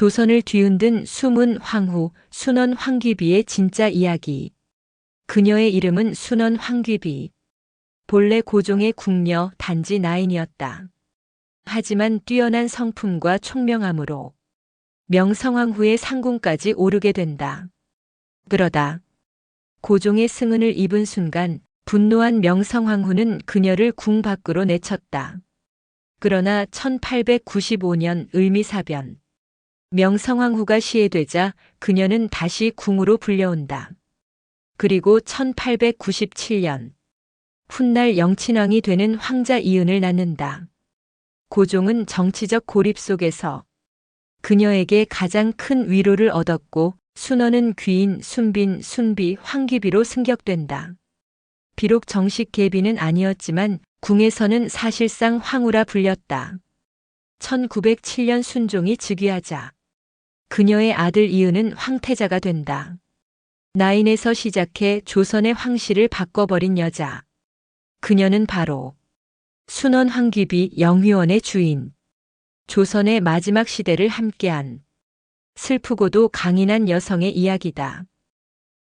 조선을 뒤흔든 숨은 황후 순원 황귀비의 진짜 이야기. 그녀의 이름은 순원 황귀비. 본래 고종의 궁녀 단지 나인이었다. 하지만 뛰어난 성품과 총명함으로 명성황 후의 상궁까지 오르게 된다. 그러다 고종의 승은을 입은 순간 분노한 명성황후는 그녀를 궁 밖으로 내쳤다. 그러나 1895년 을미사변 명성황후가 시해되자 그녀는 다시 궁으로 불려온다. 그리고 1897년 훗날 영친왕이 되는 황자 이은을 낳는다. 고종은 정치적 고립 속에서 그녀에게 가장 큰 위로를 얻었고 순원은 귀인 순빈, 순비, 황귀비로 승격된다. 비록 정식 계비는 아니었지만 궁에서는 사실상 황후라 불렸다. 1907년 순종이 즉위하자 그녀의 아들 이은은 황태자가 된다. 나인에서 시작해 조선의 황실을 바꿔버린 여자. 그녀는 바로 순원 황귀비 영휘원의 주인. 조선의 마지막 시대를 함께한 슬프고도 강인한 여성의 이야기다.